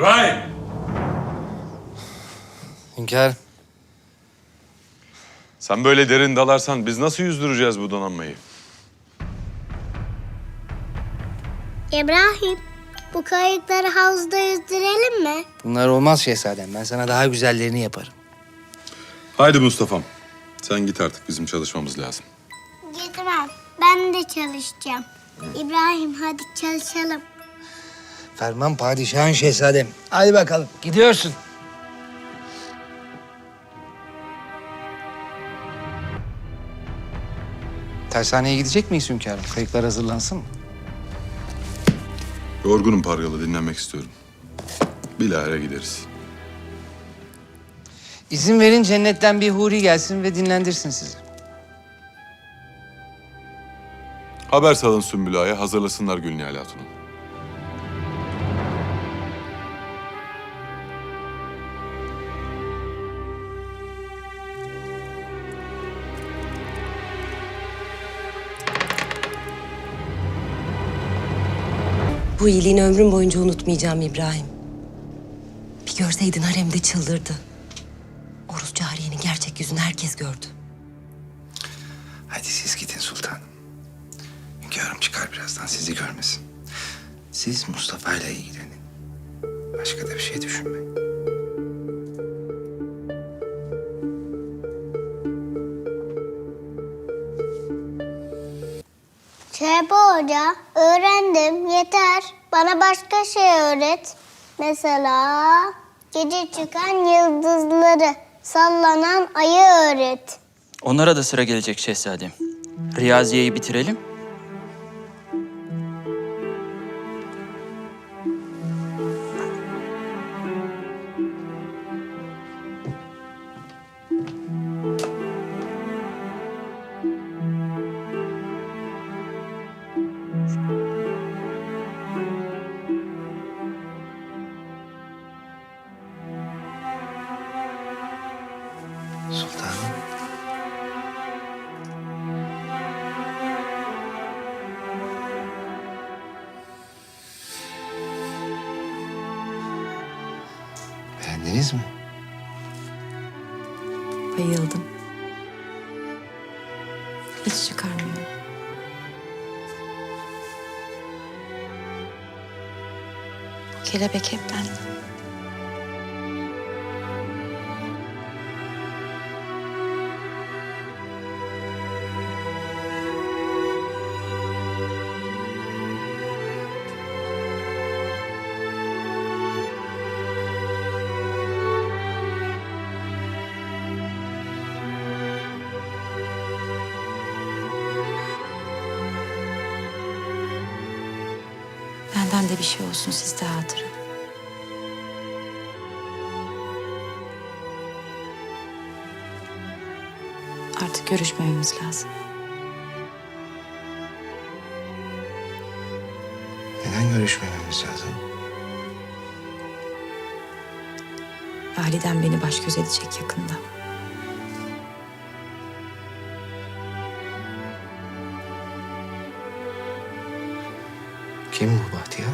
İbrahim! Hünkârım. Sen böyle derin dalarsan biz nasıl yüzdüreceğiz bu donanmayı? İbrahim, bu kayıkları havuzda yüzdürelim mi? Bunlar olmaz şehzadem. Ben sana daha güzellerini yaparım. Haydi Mustafa'm. Sen git artık bizim çalışmamız lazım. Gitmem. Ben de çalışacağım. İbrahim hadi çalışalım. Ferman padişahın şehzadem. Hadi bakalım. Gidiyorsun. Tersaneye gidecek miyiz hünkârım? Kayıklar hazırlansın mı? Yorgunum Pargalı, dinlenmek istiyorum. Bilahare gideriz. İzin verin cennetten bir huri gelsin ve dinlendirsin sizi. Haber salın Sümbül Ağa'ya, hazırlasınlar Gülnihal Hatun'u. Bu iyiliğini ömrüm boyunca unutmayacağım İbrahim. Bir görseydin haremde çıldırdı. Oruz Cariye'nin gerçek yüzünü herkes gördü. Hadi siz gidin sultanım. Hünkârım çıkar birazdan sizi görmesin. Siz Mustafa ile ilgilenin. Başka da bir şey düşünmeyin. Şehbe Hoca, öğrendim yeter. Bana başka şey öğret. Mesela gece çıkan yıldızları, sallanan ayı öğret. Onlara da sıra gelecek şehzadem. Riyaziye'yi bitirelim. Beğendiniz mi? Bayıldım. Hiç çıkarmıyor. Bu kelebek hep bende. Benden de bir şey olsun sizde hatıra. Artık görüşmememiz lazım. Neden görüşmememiz lazım? Validem beni baş göz edecek yakında. Kim bu Bahtiyar?